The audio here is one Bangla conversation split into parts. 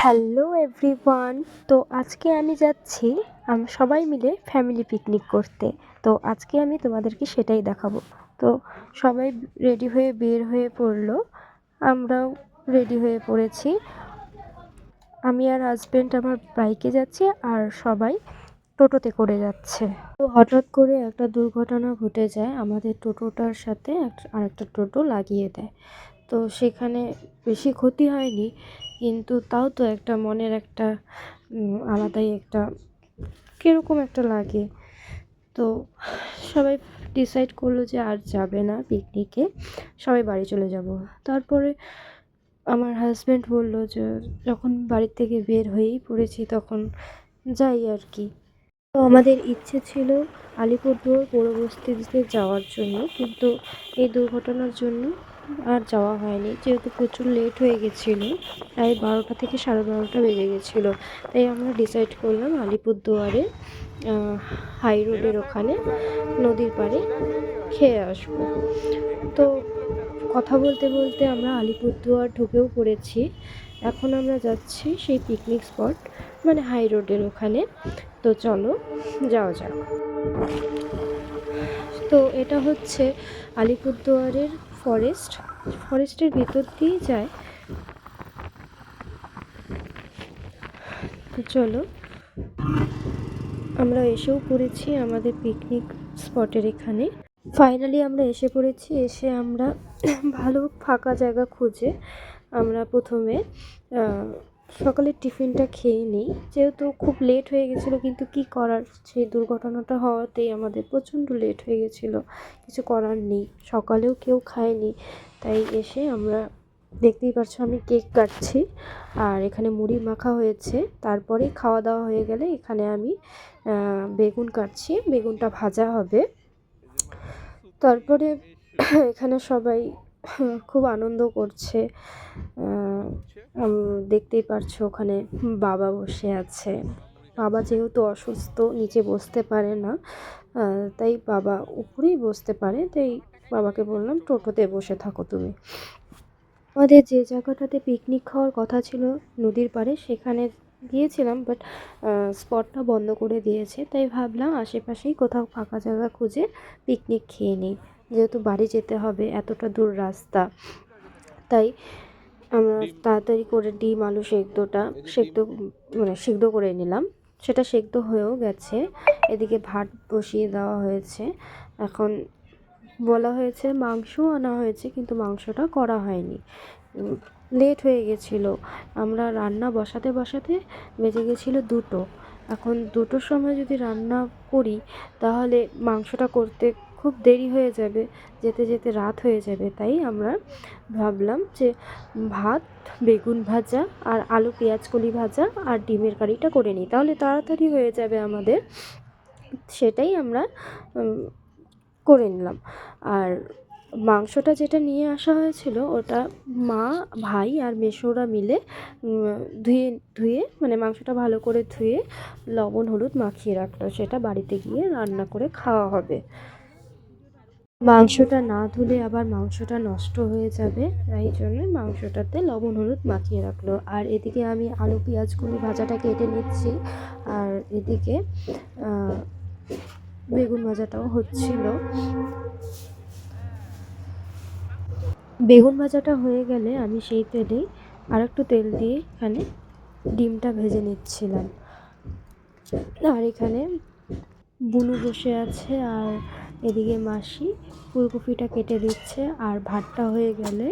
হ্যালো এভরিওয়ান, তো আজকে আমি যাচ্ছি আম- সবাই মিলে ফ্যামিলি পিকনিক করতে। তো আজকে আমি তোমাদেরকে সেটাই দেখাবো। তো সবাই রেডি হয়ে বের হয়ে পড়ল। আমরাও রেডি হয়ে পড়েছি। আমি আর হাজব্যান্ড আমার বাইকে যাচ্ছি আর সবাই টোটোতে করে যাচ্ছে। তো হঠাৎ করে একটা দুর্ঘটনা ঘটে যায়, আমাদের টোটোটার সাথে আরেকটা টোটো লাগিয়ে দেয়। তো সেখানে বেশি ক্ষতি হয়নি। কিন্তু তাও তো একটা মনের একটা আলাদাই একটা কীরকম একটা লাগে। তো সবাই ডিসাইড করল যে আর যাবে না পিকনিকে সবাই বাড়ি চলে যাব। তারপরে আমার হাজব্যান্ড বলল যে, যখন বাড়ির থেকে বের হয়েই পড়েছি তখন যাই আর কি। তো আমাদের ইচ্ছে ছিল আলিপুরদুয়ার পৌরবস্তিতে যাওয়ার জন্য, কিন্তু এই দুর্ঘটনার জন্য আর যাওয়া হয়নি। যেহেতু প্রচুর লেট হয়ে গেছিল প্রায় বারোটা থেকে সাড়ে বারোটা বেজে গেছিল। তাই আমরা ডিসাইড করলাম আলিপুরদুয়ারে হাই রোডের ওখানে নদীর পাড়ে খেয়ে আসব। তো কথা বলতে বলতে আমরা আলিপুরদুয়ার ঢুকেও পড়েছি। এখন আমরা যাচ্ছি সেই পিকনিক স্পট মানে হাই রোডের ওখানে। তো চলো, যাওয়া যাক। তো এটা হচ্ছে আলিপুরদুয়ারের ফরেস্ট ফরেস্টের ভেতর দিয়েই যায়। তো চলো, আমরা এসেও পড়েছি আমাদের পিকনিক স্পটের এখানে। ফাইনালি আমরা এসে পড়েছি, এসে আমরা ভালো ফাঁকা জায়গা খুঁজে আমরা প্রথমে সকালের টিফিনটা খেয়ে নিই। যেহেতু খুব লেট হয়ে গেছিল, কিন্তু কি করার? সেই দুর্ঘটনাটা হওয়াতেই আমাদের প্রচণ্ড লেট হয়ে গেছিল। কিছু করার নেই। সকালেও কেউ খায়নি। তাই এসে আমরা দেখতেই পারছ আমি কেক কাটছি। আর এখানে মুড়ি মাখা হয়েছে। তারপরে খাওয়া দাওয়া হয়ে গেলে এখানে আমি বেগুন কাটছি। বেগুনটা ভাজা হবে। তারপরে এখানে সবাই খুব আনন্দ করছে। দেখতেই পারছ ওখানে বাবা বসে আছে। বাবা যেহেতু অসুস্থ, নিচে বসতে পারে না তাই বাবা উপরেই বসতে পারে, তাই বাবাকে বললাম টোটোতে বসে থাকো তুমি। আমাদের যে জায়গাটাতে পিকনিক খাওয়ার কথা ছিল নদীর পাড়ে, সেখানে গিয়েছিলাম বাট স্পটটা বন্ধ করে দিয়েছে, তাই ভাবলাম আশেপাশেই কোথাও ফাঁকা জায়গা খুঁজে পিকনিক খেয়ে নিই। যেহেতু বাড়ি যেতে হবে, এতটা দূর রাস্তা, তাই আমরা তাড়াতাড়ি করে ডিম আলু সেদ্ধটা সেদ্ধ মানে সেদ্ধ করে নিলাম। সেটা সেদ্ধ হয়েও গেছে। এদিকে ভাত বসিয়ে দেওয়া হয়েছে। এখন বলা হয়েছে মাংসও আনা হয়েছে কিন্তু মাংসটা করা হয়নি। লেট হয়ে গেছিল। আমরা রান্না বসাতে বসাতে বেজে গেছিল দুটো। এখন দুটোর সময় যদি রান্না করি তাহলে মাংসটা করতে খুব দেরি হয়ে যাবে, যেতে যেতে রাত হয়ে যাবে। তাই আমরা ভাবলাম যে ভাত, বেগুন ভাজা আর আলু, পেঁয়াজ, কলি ভাজা আর ডিমের কারিটা করে নিই। তাহলে তাড়াতাড়ি হয়ে যাবে আমাদের। সেটাই আমরা করে নিলাম। আর মাংসটা যেটা নিয়ে আসা হয়েছিল, ওটা মা, ভাই আর মেসোরা মিলে ধুয়ে ধুয়ে মানে মাংসটা ভালো করে ধুয়ে লবণ, হলুদ মাখিয়ে রাখল। সেটা বাড়িতে গিয়ে রান্না করে খাওয়া হবে। মাংসটা না ধুলে আবার মাংসটা নষ্ট হয়ে যাবে তাই জন্য মাংসটাতে লবণ, হলুদ মাখিয়ে রাখল। আর এদিকে আমি আলু পেঁয়াজগুলি ভাজাটা কেটে নিচ্ছি। আর এদিকে বেগুন ভাজাটাও হচ্ছিল। বেগুন ভাজাটা হয়ে গেলে আমি সেই তেলেই আর একটু তেল দিয়ে এখানে ডিমটা ভেজে নিচ্ছিলাম। আর এখানে বুনু বসে আছে, আর এদিকে মাসি ফুলকপিটা কেটে দিচ্ছে আর ভাতটা হয়ে গেলে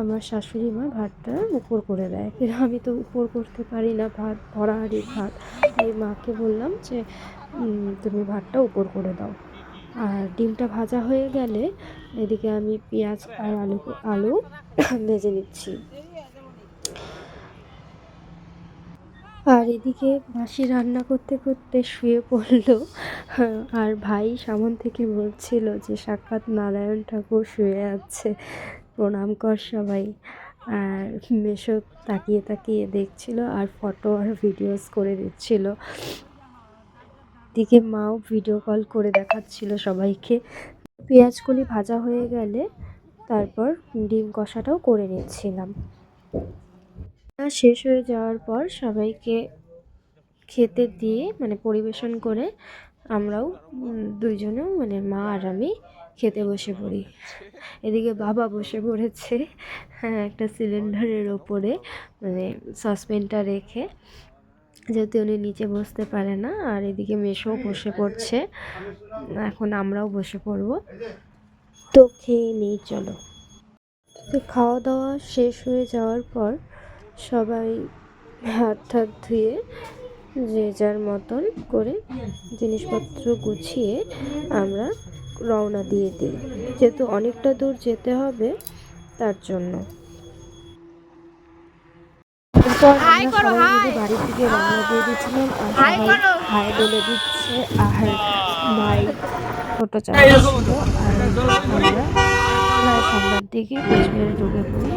আমার শাশুড়ি মা ভাতটা উপর করে দেয়। কিন্তু আমি তো উপর করতে পারি না ভাত ভরা হাঁড়ির ভাত। তাই মাকে বললাম যে তুমি ভাতটা উপর করে দাও। আর ডিমটা ভাজা হয়ে গেলে এদিকে আমি পেঁয়াজ আর আলু আলু ভেজে নিচ্ছি। আর এদিকে মাসি রান্না করতে করতে শুয়ে পড়ল। আর ভাই সামন থেকে বলছিল যে সাক্ষাৎ নারায়ণ ঠাকুর শুয়ে আছে। প্রণাম কর সবাই। আর মেশো তাকিয়ে তাকিয়ে দেখছিল আর ফটো আর ভিডিওস করে দিচ্ছিল। দিকে মাও ভিডিও কল করে দেখাচ্ছিল সবাইকে। পেঁয়াজগুলি ভাজা হয়ে গেলে তারপর ডিম কষাটাও করে নিচ্ছিলাম। শেষ হয়ে যাওয়ার পর সবাইকে খেতে দিয়ে মানে পরিবেশন করে আমরাও দুইজনেও মানে মা আর আমি খেতে বসে পড়ি। এদিকে বাবা বসে পড়েছে হ্যাঁ একটা সিলিন্ডারের ওপরে মানে সসপ্যানটা রেখে, যেহেতু উনি নিচে বসতে পারে না, আর এদিকে মেশোও বসে পড়ছে, এখন আমরাও বসে পড়ব। তো খেয়ে নিই, চলো। তো খাওয়া দাওয়া শেষ হয়ে যাওয়ার পর সবাই হাত হাত ধুয়ে যে যার মতন করে জিনিসপত্র গুছিয়ে আমরা রওনা দিয়ে দিই। যেহেতু অনেকটা দূর যেতে হবে তার জন্য। এরপর আমরা সবাই বাড়ির দিকে রওনা দিয়ে দিচ্ছিলাম আর সবাই হাই বলে দিচ্ছে আর মাই টোটো চালাচ্ছিল আর আমরা সন্ধ্যার দিকে কোচবিহারে ঢুকে পড়ি।